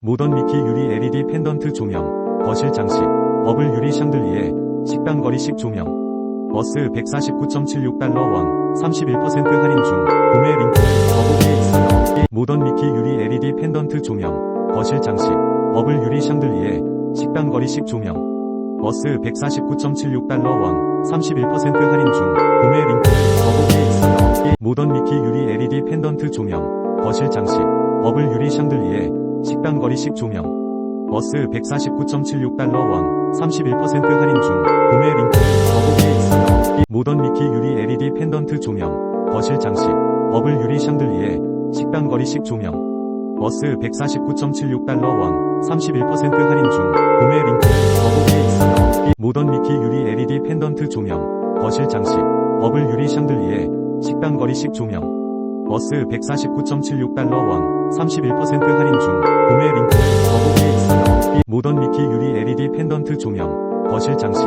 모던 미키 유리 LED 펜던트 조명, 거실 장식, 버블 유리 샹들리에, 식당 거리식 조명, 어스 149.76달러 원, 31% 할인 중, 구매 링크, 더보기에 있어요. 모던 미키 유리 LED 펜던트 조명, 거실 장식, 버블 유리 샹들리에, 식당 거리식 조명, 어스 149.76달러 원, 31% 할인 중, 구매 링크, 더보기에 있어요. 모던 미키 유리 LED 펜던트 조명, 거실 장식, 버블 유리 샹들리에, 식당 거리식 조명, 어스 149.76달러 원, 31% 할인 중, 구매 링크, 더보기에 있어요. 모던 미키 유리 LED 펜던트 조명, 거실 장식, 버블 유리 샹들리에, 식당 거리식 조명, 어스 149.76달러 원, 31% 할인 중, 구매 링크, 더보기에 있어요. 모던 미키 유리 LED 펜던트 조명, 거실 장식, 버블 유리 샹들리에, 식당 거리식 조명, 어스 149.76달러 원, 31% 할인 중, 구매 링크, 더보기에 있어요. 모던 미키 유리 LED 펜던트 조명, 거실 장식,